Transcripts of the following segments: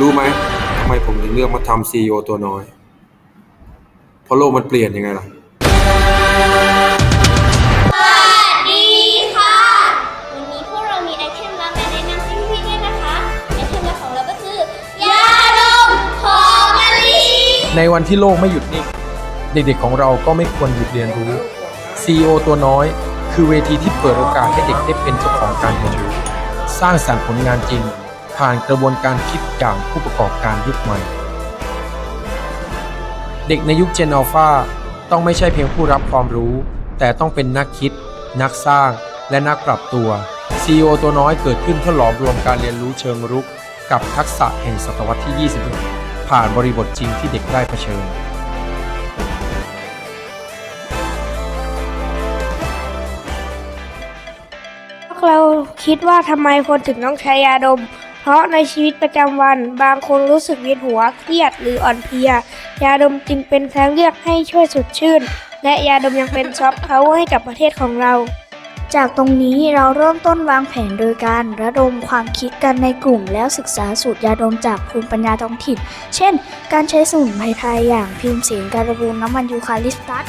รู้ไหมทำไมผมถึงเลือกมาทำซีอตัวน้อย เพราะโลกมันเปลี่ยนยังไงล่ะ ในวันที่โลกไม่หยุดนิ่ง เด็กๆของเราก็ไม่ควรหยุดเรียนรู้ CEO ตัวน้อย คือเวทีที่เปิดโอกาสให้เด็กได้เป็นเจ้าของการเรียนรู้ สร้างสรรค์ผลงานจริง ผ่านกระบวนการคิดอย่างผู้ประกอบการยุคใหม่ เด็กในยุค Gen Alpha ต้องไม่ใช่เพียงผู้รับความรู้ แต่ต้องเป็นนักคิด นักสร้าง และนักปรับตัว CEO ตัวน้อยเกิดขึ้นเพื่อหลอมรวมการเรียนรู้เชิงรุก กับทักษะแห่งศตวรรษที่ 21 ผ่านบริบทจริงที่เด็กได้เผชิญ พวกเราคิดว่าทำไมคนถึงต้องใช้ยาดม เพราะในชีวิตประจำวันบางคนรู้สึกเวียนหัวเครียดหรืออ่อนเพลีย ยาดมจึงเป็นทางเลือกให้ช่วยสดชื่น และยาดมยังเป็นซอฟต์พาวเวอร์ให้กับประเทศของเรา จากตรงนี้เราเริ่มต้นวางแผนโดยการระดมความคิดกันในกลุ่ม แล้วศึกษาสูตรยาดมจากภูมิปัญญาท้องถิ่น เช่น การใช้สมุนไพรไทยอย่างพิมพ์เสียงการบูนน้ำมันยูคาลิปตัส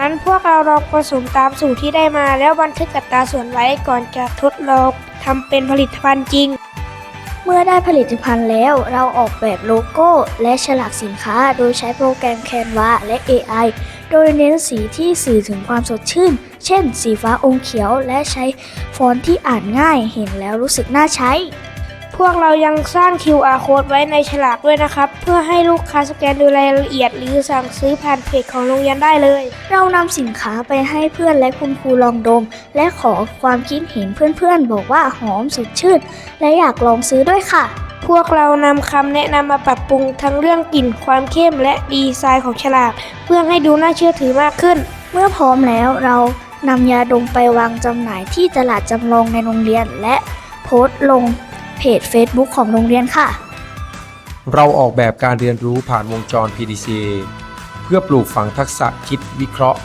นั้นพวกเราลองผสมตามสูตรที่ได้มาแล้วบันทึกอัตราส่วนไว้ก่อนจะทดลองทำเป็นผลิตภัณฑ์จริง เมื่อได้ผลิตภัณฑ์แล้วเราออกแบบโลโก้ และฉลากสินค้าโดยใช้โปรแกรม Canva และ AI โดยเน้นสีที่สื่อถึงความสดชื่น เช่น สีฟ้าอมเขียวและใช้ฟอนต์ที่อ่านง่ายเห็นแล้วรู้สึกน่าใช้ พวกเรายังสร้าง QR code ไว้ในฉลากด้วยนะครับ เพื่อให้ลูกค้าสแกนดูรายละเอียด หรือสั่งซื้อผ่านเพจของโรงเรียนได้เลย เรานำสินค้าไปให้เพื่อนและคุณครูลองดม และขอความคิดเห็นเพื่อนๆ บอกว่าหอมสดชื่น และอยากลองซื้อด้วยค่ะ พวกเรานำคำแนะนำมาปรับปรุงทั้งเรื่องกลิ่นความเข้มและดีไซน์ของฉลาก เพื่อให้ดูน่าเชื่อถือมากขึ้น เมื่อพร้อมแล้วเรานำยาดมไปวางจำหน่ายที่ตลาดจำลองในโรงเรียน และโพสต์ลงเพจ Facebook ของโรงเรียนค่ะ เราออกแบบการเรียนรู้ผ่านวงจร PDCA เพื่อปลูกฝังทักษะคิดวิเคราะห์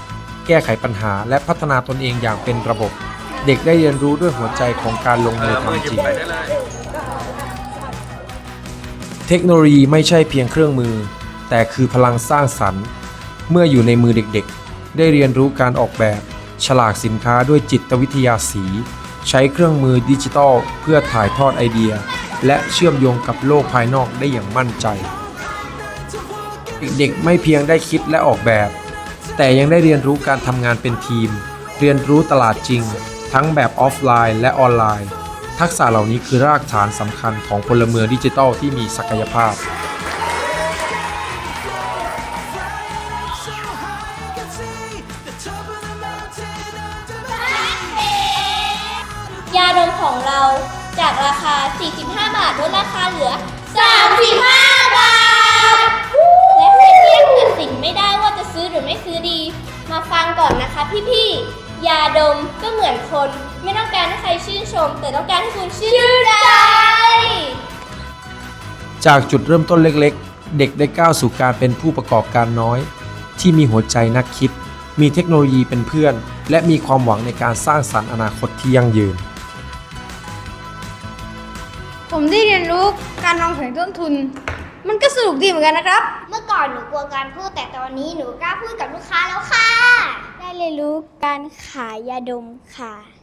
แก้ไขปัญหา และพัฒนาตนเองอย่างเป็นระบบ เด็กได้เรียนรู้ด้วยหัวใจของการลงมือทำจริง เทคโนโลยีไม่ใช่เพียงเครื่องมือ แต่คือพลังสร้างสรรค์ เมื่ออยู่ในมือเด็กๆ ได้เรียนรู้การออกแบบ ฉลากสินค้าด้วยจิตวิทยาสี ใช้เครื่องมือดิจิทัลเพื่อถ่ายทอดไอเดีย และเชื่อมโยงกับโลกภายนอกได้อย่างมั่นใจ เด็กๆไม่เพียงได้คิดและออกแบบ แต่ยังได้เรียนรู้การทำงานเป็นทีม เรียนรู้ตลาดจริง ทั้งแบบออฟไลน์และออนไลน์ ทักษะเหล่านี้คือรากฐานสำคัญของพลเมืองดิจิทัลที่มีศักยภาพ ยาดมของเราจากราคา 45 บาทลดราคาเหลือ 35 บาท และใครที่ยังตัดสินไม่ได้ว่าจะซื้อหรือไม่ซื้อดี มาฟังก่อนนะคะพี่ๆ ยาดมก็เหมือนคน ชื่นชม แต่ต้องการให้คุณชื่นใจ จากจุดเริ่มต้นเล็กๆ เด็กได้ก้าวสู่การเป็นผู้ประกอบการน้อย ที่มีหัวใจนักคิด มีเทคโนโลยีเป็นเพื่อน และมีความหวังในการสร้างสรรค์อนาคตที่ยั่งยืน ผมได้เรียนรู้การวางแผนต้นทุน มันก็สนุกดีเหมือนกันนะครับ เมื่อก่อนหนูกลัวการพูดแต่ตอนนี้หนูกล้าพูดกับลูกค้าแล้วค่ะ ได้เรียนรู้การขายยาดมค่ะ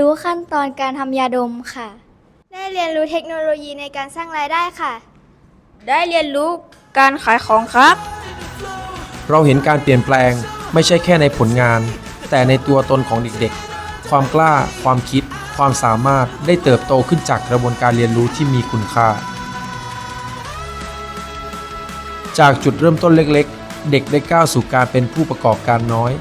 รู้ขั้นตอนการทำยาดมค่ะ ได้เรียนรู้เทคโนโลยีในการสร้างรายได้ค่ะ ได้เรียนรู้การขายของครับ เราเห็นการเปลี่ยนแปลงไม่ใช่แค่ในผลงาน แต่ในตัวตนของเด็กๆ ความกล้า ความคิด ความสามารถได้เติบโตขึ้นจากกระบวนการเรียนรู้ที่มีคุณค่า จากจุดเริ่มต้นเล็กๆ เด็กได้ก้าวสู่การเป็นผู้ประกอบการน้อย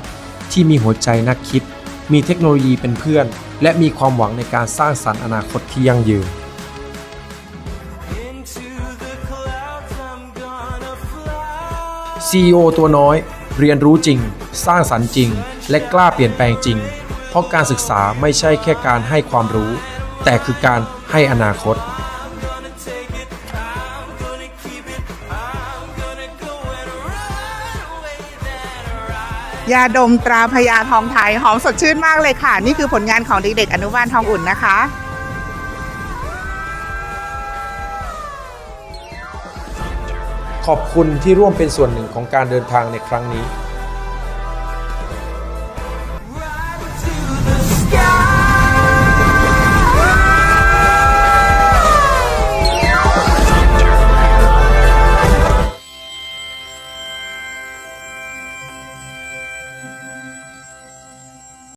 ที่มีหัวใจนักคิด มีเทคโนโลยีเป็นเพื่อน และมีความหวังในการสร้างสรรค์อนาคตที่ยั่งยืน CEO ตัวน้อย เรียนรู้จริง สร้างสรรค์จริง และกล้าเปลี่ยนแปลงจริง เพราะการศึกษาไม่ใช่แค่การให้ความรู้ แต่คือการให้อนาคต ยาดมตราพญาทองไทยหอมสดชื่นมากเลยค่ะ นี่คือผลงานของเด็กๆอนุบาลทองอุ่นนะคะ ขอบคุณที่ร่วมเป็นส่วนหนึ่งของการเดินทางในครั้งนี้